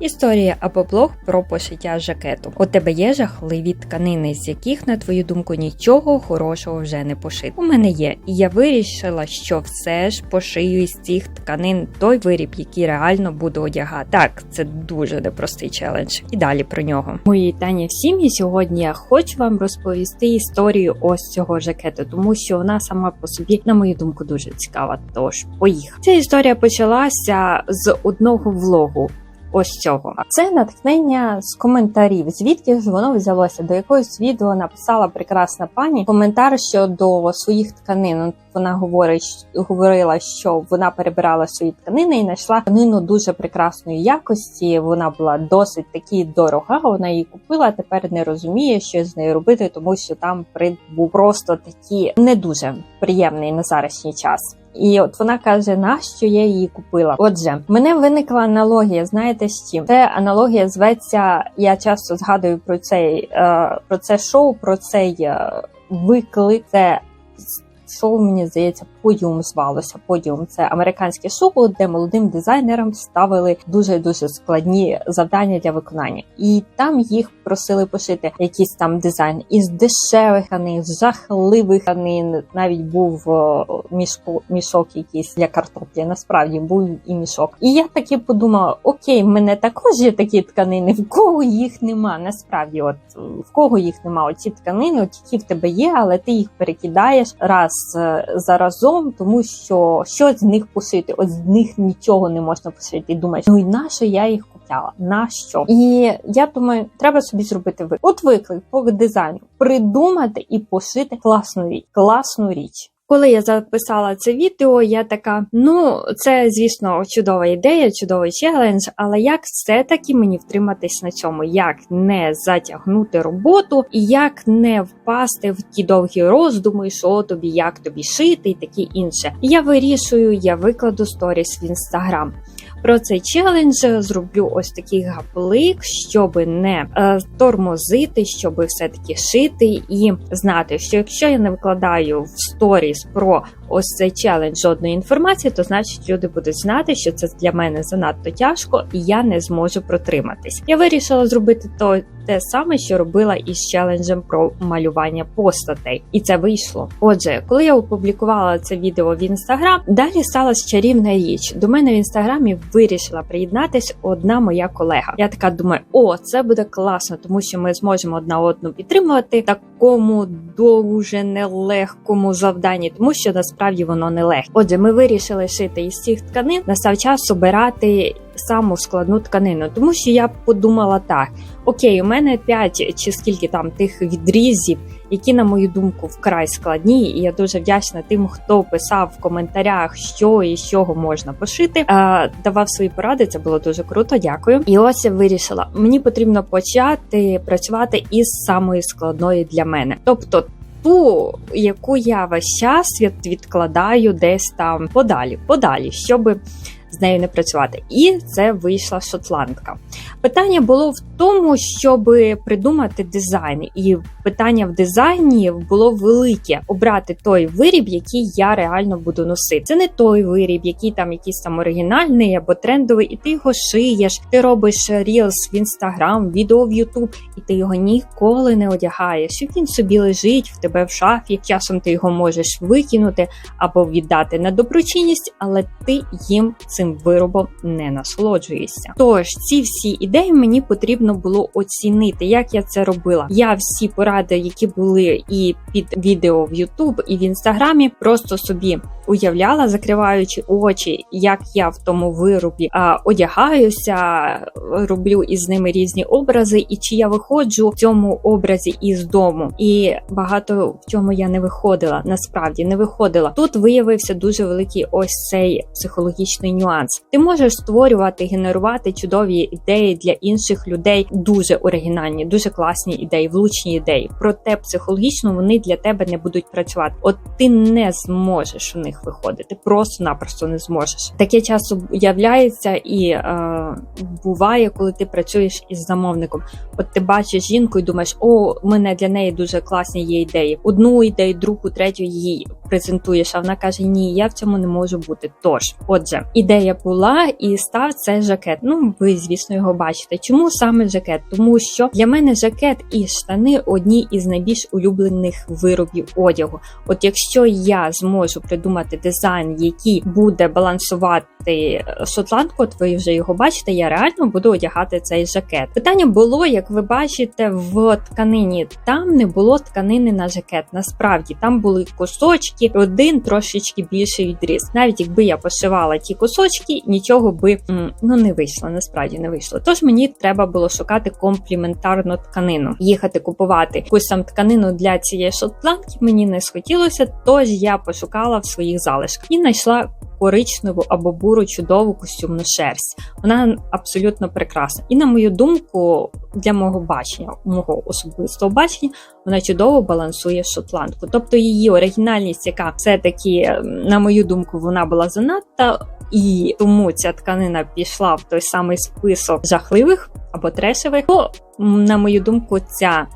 Історія або блог про пошиття жакету. У тебе є жахливі тканини, з яких, на твою думку, нічого хорошого вже не пошити. У мене є, і я вирішила, що все ж пошию із цих тканин той виріб, який реально буду одягати. Так, це дуже непростий челендж. І далі про нього. Мої вітання всім. І сьогодні я хочу вам розповісти історію ось цього жакету, тому що вона сама по собі, на мою думку, дуже цікава. Тож поїхали. Ця історія почалася з одного влогу. Ось цього. Це натхнення з коментарів. Звідки ж воно взялося? До якогось відео написала прекрасна пані коментар щодо своїх тканин. Вона говорить, говорила, що вона перебирала свої тканини і знайшла тканину дуже прекрасної якості. Вона була досить таки дорога. Вона її купила. Тепер не розуміє, що з нею робити, тому що там був просто такий не дуже приємний на зарашній час. І от вона каже, нащо я її купила. Отже, мене виникла аналогія. Знаєте з чим? Це аналогія зветься. Я часто згадую про цей е, про це шоу, про цей е, виклик. Це шоу, мені здається, подіум звалося. Подіум це американське шоу, де молодим дизайнерам ставили дуже дуже складні завдання для виконання, і там їх просили пошити якийсь там дизайн із дешевих тканин, жахливих тканин. Навіть був мішко, мішок якийсь для картоплі. Насправді був і мішок. І я таки подумала: окей, в мене також є такі тканини, в кого їх нема. Насправді, от в кого їх нема, оці тканини, от які в тебе є, але ти їх перекидаєш раз е, заразом, тому що що з них пошити? От з них нічого не можна пошити. І думаєш, ну і на що я їх купляла? На що? І я думаю, треба собі зробити виклик. От виклик по дизайну, придумати і пошити класну річ, класну річ. Коли я записала це відео, я така: ну, це, звісно, чудова ідея, чудовий челендж, але як все-таки мені втриматись на цьому? Як не затягнути роботу і як не впасти в ті довгі роздуми, що тобі, як тобі шити і таке інше. Я вирішую, я викладу сторіс в інстаграм. Про цей челендж зроблю ось такий гаплик, щоб не е, тормозити, щоб все-таки шити і знати, що якщо я не викладаю в сторіс про ось цей челендж жодної інформації, то значить люди будуть знати, що це для мене занадто тяжко і я не зможу протриматись. Я вирішила зробити то те саме, що робила із челенджем про малювання постатей, і це вийшло. Отже, коли я опублікувала це відео в інстаграм, далі сталася чарівна річ. До мене в інстаграмі вирішила приєднатись одна моя колега. Я така думаю, о, це буде класно, тому що ми зможемо одна одну підтримувати такому дуже нелегкому завданні, тому що насправді воно не легке. Отже, ми вирішили шити із цих тканин. Настав час обирати саму складну тканину, тому що я подумала так: окей, у мене 5 чи скільки там тих відрізів, які, на мою думку, вкрай складні, і я дуже вдячна тим, хто писав в коментарях, що і з чого можна пошити. А, давав свої поради, це було дуже круто. Дякую. І ось я вирішила: мені потрібно почати працювати із самої складної для мене, тобто. Ту, яку я весь час відкладаю десь там подалі, подалі, щоб з нею не працювати. І це вийшла шотландка. Питання було в тому, щоб придумати дизайн, і питання в дизайні було велике: обрати той виріб, який я реально буду носити. Це не той виріб, який там якийсь там оригінальний або трендовий, і ти його шиєш, ти робиш рілс в інстаграм, відео в Ютуб, і ти його ніколи не одягаєш. І він собі лежить в тебе в шафі. Часом ти його можеш викинути або віддати на доброчинність, але ти їм цим виробом не насолоджуєшся. Тож ці всі ідеї мені потрібно було оцінити, як я це робила. Я всі поради, які були і під відео в YouTube, і в інстаграмі, просто собі уявляла, закриваючи очі, як я в тому виробі а, одягаюся, роблю із ними різні образи, і чи я виходжу в цьому образі із дому. І багато в чому я не виходила. Насправді не виходила. Тут виявився дуже великий ось цей психологічний нюанс. Ти можеш створювати, генерувати чудові ідеї для інших людей, дуже оригінальні, дуже класні ідеї, влучні ідеї. Проте психологічно вони для тебе не будуть працювати. От ти не зможеш у них виходити, просто-напросто не зможеш. Таке часу являється і е, буває, коли ти працюєш із замовником. От ти бачиш жінку і думаєш, о, у мене для неї дуже класні є ідеї. Одну ідею, другу, третю їй презентуєш. А вона каже: Ні, я в цьому не можу бути. Тож, отже, ідея була і став цей жакет. Ну, ви, звісно, його бачите. Чому саме жакет? Тому що для мене жакет і штани одні із найбільш улюблених виробів одягу. От якщо я зможу придумати дизайн, який буде балансувати шотландку, от ви вже його бачите, я реально буду одягати цей жакет. Питання було, як ви бачите, в тканині. Там не було тканини на жакет. Насправді там були кусочки, один трошечки більший відріз. Навіть якби я пошивала ті кусочки, нічого би ну не вийшло. Насправді не вийшло. Тож мені треба було шукати компліментарну тканину, їхати купувати якусь там тканину для цієї шотландки. Мені не схотілося, тож я пошукала в своїх залишках і знайшла коричневу або буру чудову костюмну шерсть. Вона абсолютно прекрасна. І на мою думку, для мого бачення, мого особистого бачення, вона чудово балансує шотландку. Тобто її оригінальність, яка все-таки, на мою думку, вона була занадто. І тому ця тканина пішла в той самий список жахливих або трешевих, то, на мою думку, ця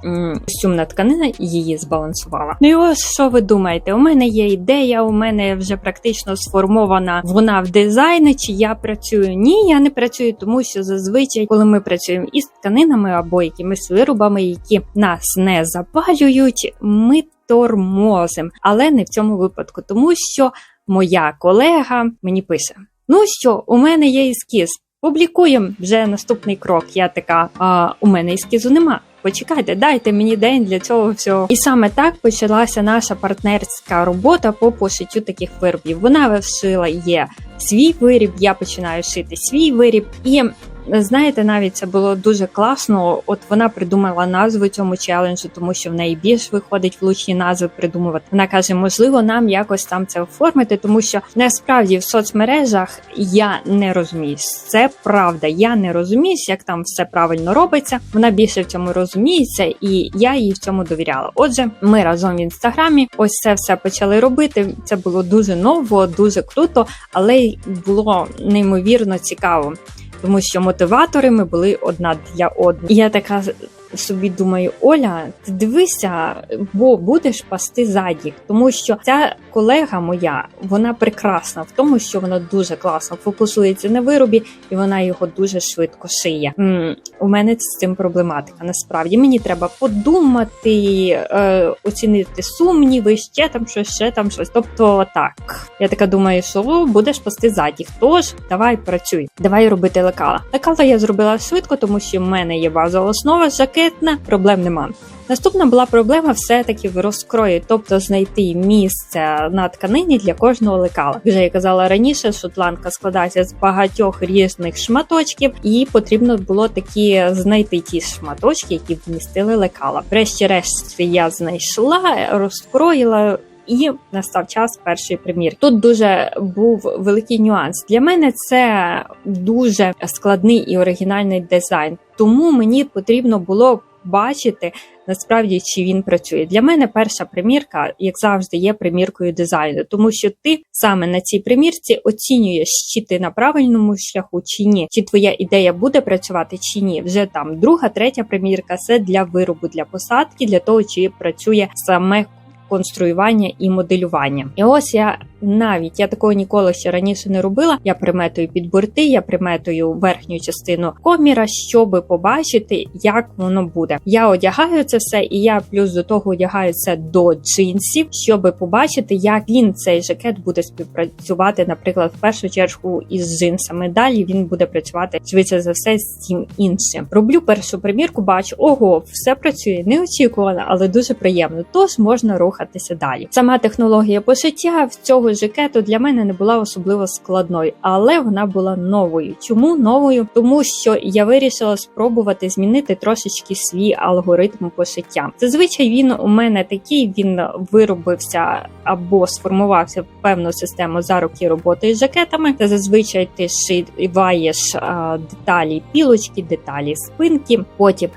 костюмна тканина її збалансувала. Ну і ось що ви думаєте? У мене є ідея, у мене вже практично сформована вона в дизайні. Чи я працюю? Ні, я не працюю, тому що зазвичай, коли ми працюємо із тканинами або якимись виробами, які нас не запалюють, ми тормозимо. Але не в цьому випадку, тому що моя колега мені пише: Ну що, у мене є ескіз. Публікуємо вже наступний крок. Я така, а у мене ескізу нема. Почекайте, дайте мені день для цього всього. І саме так почалася наша партнерська робота по пошиттю таких виробів. Вона вишила є свій виріб, я починаю шити свій виріб. І знаєте, навіть це було дуже класно. От вона придумала назву цьому челенджу, тому що в неї більш виходить влучні назви придумувати. Вона каже, можливо, нам якось там це оформити, тому що насправді в соцмережах я не розумію. Це правда. Я не розумію, як там все правильно робиться. Вона більше в цьому розуміється, і я їй в цьому довіряла. Отже, ми разом в інстаграмі ось це все почали робити. Це було дуже ново, дуже круто, але й було неймовірно цікаво тому що мотиватори ми були одна для одної. Я така собі думаю, Оля, ти дивися, бо будеш пасти задніх, тому що ця колега моя, вона прекрасна в тому, що вона дуже класно фокусується на виробі, і вона його дуже швидко шиє. У мене з цим проблематика. Насправді мені треба подумати, е, оцінити сумніви, ще там щось, ще там щось. Тобто, так я така думаю, що будеш пасти задніх. Тож давай працюй, давай робити лекала. Лекала я зробила швидко, тому що в мене є базова основа жакет ракетна, проблем нема. Наступна була проблема все-таки в розкрої, тобто знайти місце на тканині для кожного лекала. Вже я казала раніше, шотландка складається з багатьох різних шматочків, і потрібно було такі знайти ті шматочки, які вмістили лекала. Врешті-решт я знайшла, розкроїла. І настав час першої примірки. Тут дуже був великий нюанс. Для мене це дуже складний і оригінальний дизайн, тому мені потрібно було бачити насправді чи він працює. Для мене перша примірка, як завжди, є приміркою дизайну, тому що ти саме на цій примірці оцінюєш, чи ти на правильному шляху, чи ні, чи твоя ідея буде працювати, чи ні. Вже там друга, третя примірка це для виробу, для посадки, для того, чи працює саме конструювання і моделювання. І ось я навіть я такого ніколи ще раніше не робила. Я приметую під борти, я приметую верхню частину коміра, щоб побачити, як воно буде. Я одягаю це все, і я плюс до того одягаю це до джинсів, щоб побачити, як він цей жакет буде співпрацювати, наприклад, в першу чергу із джинсами. Далі він буде працювати швидше за все з цим іншим. Роблю першу примірку, бачу, ого, все працює неочікувано, але дуже приємно. Тож можна рухатися далі. Сама технологія пошиття в цього жакету для мене не була особливо складною, але вона була новою. Чому новою? Тому що я вирішила спробувати змінити трошечки свій алгоритм пошиття. Зазвичай він у мене такий, він виробився або сформувався в певну систему за роки роботи з жакетами. Це зазвичай ти шиваєш деталі пілочки, деталі спинки. Потім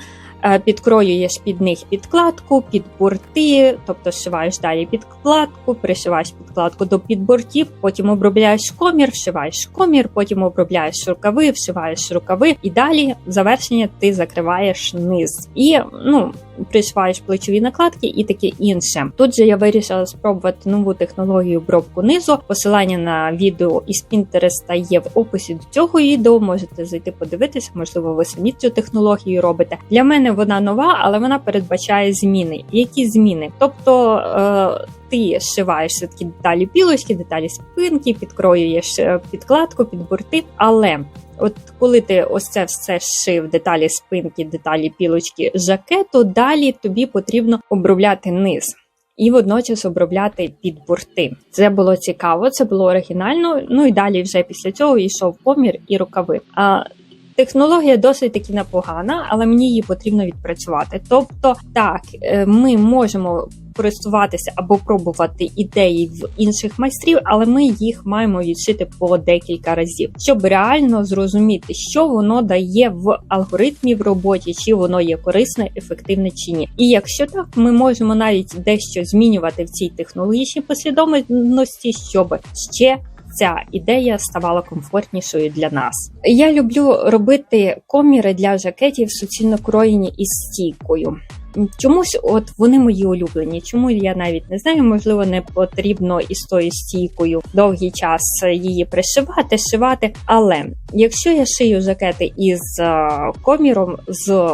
Підкроюєш під них підкладку, під борти, тобто зшиваєш далі підкладку, пришиваєш підкладку до підбортів, потім обробляєш комір, вшиваєш комір, потім обробляєш рукави, вшиваєш рукави, і далі в завершення ти закриваєш низ і ну. Пришиваєш плечові накладки і таке інше. Тут же я вирішила спробувати нову технологію обробку низу. Посилання на відео із Пінтереста є в описі до цього відео. Можете зайти подивитися, можливо, ви самі цю технологію робите. Для мене вона нова, але вона передбачає зміни. Які зміни? Тобто. Е ти зшиваєш такі деталі пілочки, деталі спинки, підкроюєш е, підкладку, під борти, але От коли ти ось це все зшив, деталі спинки, деталі пілочки жакету, далі тобі потрібно обробляти низ. І водночас обробляти під борти. Це було цікаво, це було оригінально. Ну і далі вже після цього йшов помір і рукави. А технологія досить таки непогана, але мені її потрібно відпрацювати. Тобто, так, е, ми можемо користуватися або пробувати ідеї в інших майстрів, але ми їх маємо відшити по декілька разів, щоб реально зрозуміти, що воно дає в алгоритмі в роботі, чи воно є корисне, ефективне чи ні. І якщо так, ми можемо навіть дещо змінювати в цій технологічній послідовності, щоб ще Ця ідея ставала комфортнішою для нас. Я люблю робити коміри для жакетів суцільно кроєні із стійкою. Чомусь, от вони мої улюблені. Чому я навіть не знаю, можливо, не потрібно із тою стійкою довгий час її пришивати, шивати. Але якщо я шию жакети із е, коміром, з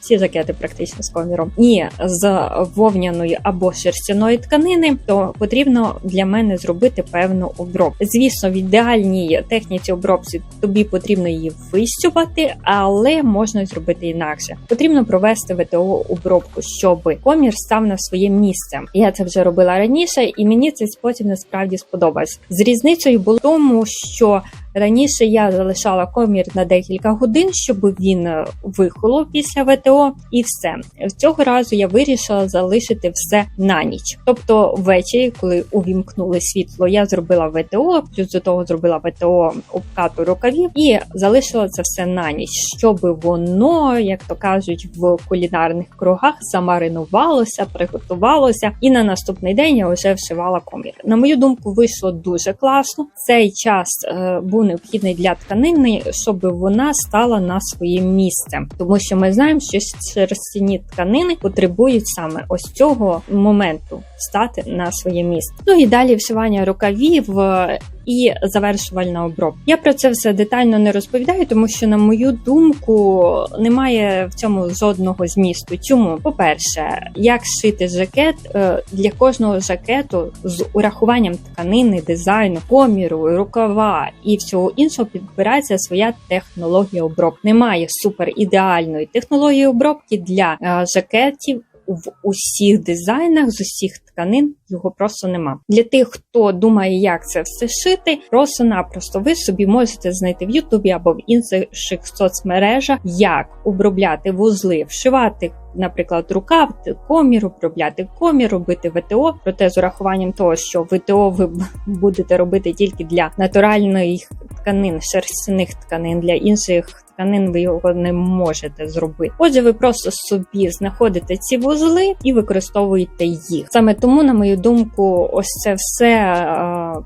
ці жакети практично з коміром, і з вовняної або шерстяної тканини, то потрібно для мене зробити певну обробку. Звісно, в ідеальній техніці обробці тобі потрібно її вистюпати, але можна зробити інакше. Потрібно провести ВТО обробку обробку, щоб комір став на своє місце. Я це вже робила раніше, і мені цей спосіб насправді сподобався. З різницею було тому, що Раніше я залишала комір на декілька годин, щоб він е, вихолов після ВТО, і все цього разу я вирішила залишити все на ніч. Тобто, ввечері, коли увімкнули світло, я зробила ВТО, плюс до того зробила ВТО обкату рукавів і залишила це все на ніч, щоб воно, як то кажуть, в кулінарних кругах замаринувалося, приготувалося, і на наступний день я вже вшивала комір. На мою думку, вийшло дуже класно. Цей час е, необхідний для тканини, щоб вона стала на своє місце, тому що ми знаємо, що шерстяні тканини потребують саме ось цього моменту стати на своє місце. Ну і далі вшивання рукавів і завершувальна обробка. Я про це все детально не розповідаю, тому що, на мою думку, немає в цьому жодного змісту. Чому, по-перше, як шити жакет е, для кожного жакету з урахуванням тканини, дизайну, коміру, рукава і всього іншого підбирається своя технологія обробки. Немає супер ідеальної технології обробки для е, жакетів в усіх дизайнах з усіх тканин його просто нема. Для тих, хто думає, як це все шити, просто-напросто ви собі можете знайти в Ютубі або в інших соцмережах, як обробляти вузли, вшивати. Наприклад, рукав, комір, обробляти комір, робити ВТО, проте з урахуванням того, що ВТО ви будете робити тільки для натуральних тканин, шерстяних тканин, для інших тканин ви його не можете зробити. Отже, ви просто собі знаходите ці вузли і використовуєте їх. Саме тому, на мою думку, ось це все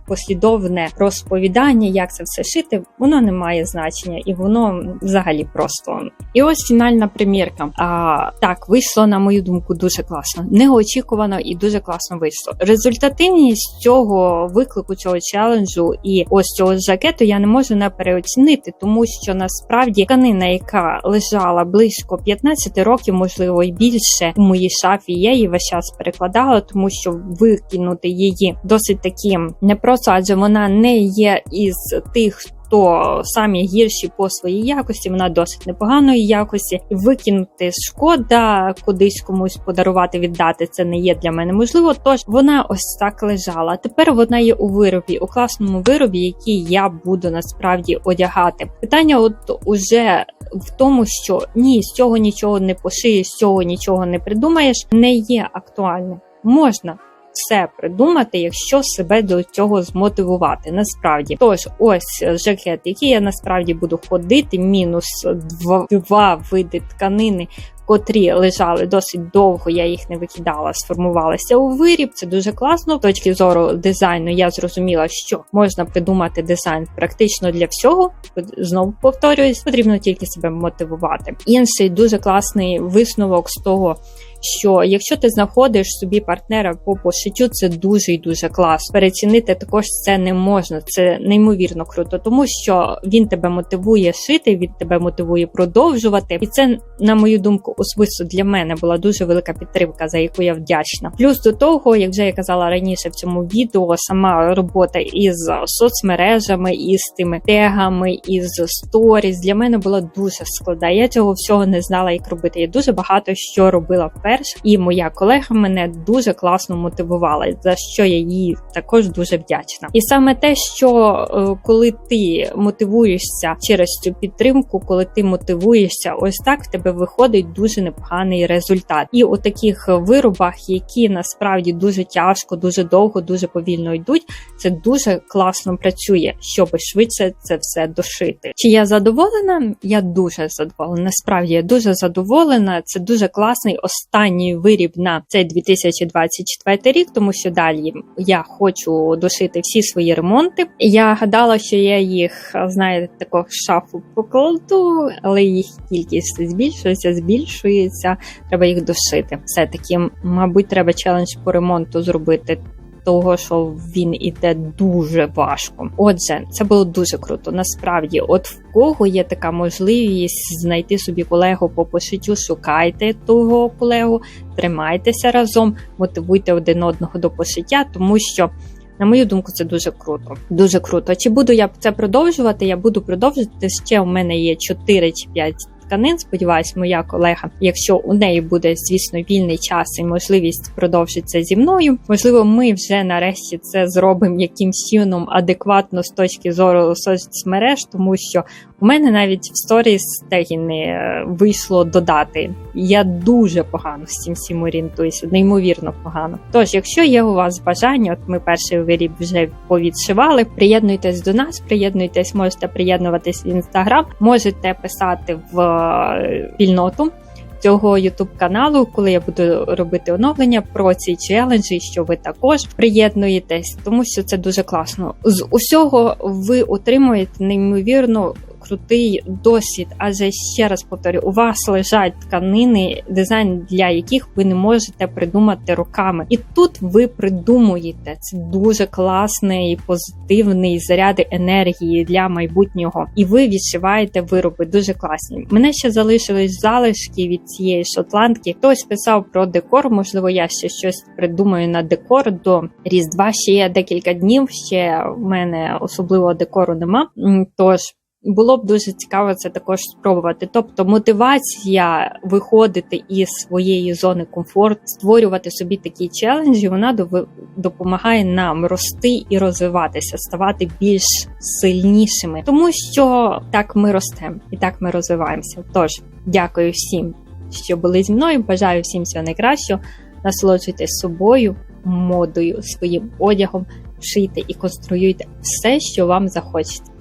послідовне розповідання, як це все шити, воно не має значення і воно взагалі просто. І ось фінальна примірка. А, Так, вийшло, на мою думку, дуже класно. Неочікувано і дуже класно вийшло. Результативність цього виклику, цього челенджу і ось цього жакету я не можу не переоцінити, тому що насправді тканина, яка лежала близько 15 років, можливо, і більше у моїй шафі. Я її весь час перекладала, тому що викинути її досить таки непросто, адже вона не є із тих. То самі гірші по своїй якості, вона досить непоганої якості. Викинути шкода, кудись комусь подарувати, віддати це не є для мене можливо. Тож вона ось так лежала. Тепер вона є у виробі, у класному виробі, який я буду насправді одягати. Питання, от уже в тому, що ні, з цього нічого не пошиєш, з цього нічого не придумаєш, не є актуальним. Можна все придумати, якщо себе до цього змотивувати. Насправді, тож ось жакет, який я насправді буду ходити, мінус два, два види тканини. котрі лежали досить довго, я їх не викидала, сформувалися у виріб. Це дуже класно. З точки зору дизайну я зрозуміла, що можна придумати дизайн практично для всього. Знову повторююсь, потрібно тільки себе мотивувати. Інший дуже класний висновок з того. Що якщо ти знаходиш собі партнера по пошиттю, це дуже і дуже класно. Перецінити також це не можна. Це неймовірно круто, тому що він тебе мотивує шити, він тебе мотивує продовжувати, і це, на мою думку, особисто для мене була дуже велика підтримка, за яку я вдячна. Плюс до того, як вже я казала раніше в цьому відео, сама робота із соцмережами, із тими тегами, із сторіс для мене була дуже складна. Я цього всього не знала, як робити. Я дуже багато що робила вперше, і моя колега мене дуже класно мотивувала, за що я їй також дуже вдячна. І саме те, що е, коли ти мотивуєшся через цю підтримку, коли ти мотивуєшся, ось так в тебе виходить дуже непоганий результат. І у таких виробах, які насправді дуже тяжко, дуже довго, дуже повільно йдуть, це дуже класно працює, щоб швидше це все дошити. Чи я задоволена? Я дуже задоволена. Насправді я дуже задоволена. Це дуже класний останній виріб на цей 2024 рік, тому що далі я хочу дошити всі свої ремонти. Я гадала, що я їх знаєте, таку шафу покладу, але їх кількість збільшується, збільшується. Треба їх дошити. Все таки, мабуть, треба челендж по ремонту зробити. Того, що він іде дуже важко. Отже, це було дуже круто. Насправді, от в кого є така можливість знайти собі колегу по пошиттю, шукайте того колегу, тримайтеся разом, мотивуйте один одного до пошиття, тому що. На мою думку, це дуже круто. Дуже круто. Чи буду я це продовжувати? Я буду продовжувати. Ще у мене є 4 чи 5 тканин. Сподіваюсь, моя колега, якщо у неї буде, звісно, вільний час і можливість продовжити зі мною. Можливо, ми вже нарешті це зробимо якимсь чином адекватно з точки зору соцмереж, тому що у мене навіть в сторіс теги не вийшло додати. Я дуже погано з цим всім орієнтуюся, неймовірно погано. Тож, якщо є у вас бажання, от ми перший виріб вже повідшивали. Приєднуйтесь до нас, приєднуйтесь, можете приєднуватись в інстаграм, можете писати в спільноту. Цього ютуб каналу, коли я буду робити оновлення про ці челенджі, що ви також приєднуєтесь, тому що це дуже класно. З усього ви отримуєте неймовірно крутий досвід. Адже ще раз повторю, у вас лежать тканини, дизайн для яких ви не можете придумати руками. І тут ви придумуєте це дуже класний позитивний заряди енергії для майбутнього. І ви відшиваєте вироби дуже класні. Мене ще залишились залишки від цієї шотландки. Хтось писав про декор. Можливо, я ще щось придумаю на декор до Різдва. Ще є декілька днів. Ще в мене особливого декору нема. Тож було б дуже цікаво це також спробувати. Тобто, мотивація виходити із своєї зони комфорту, створювати собі такі челенджі, вона допомагає нам рости і розвиватися, ставати більш сильнішими, тому що так ми ростемо і так ми розвиваємося. Тож, дякую всім, що були зі мною. Бажаю всім всього найкращого. Насолоджуйтесь собою, модою, своїм одягом, шийте і конструюйте все, що вам захочеться.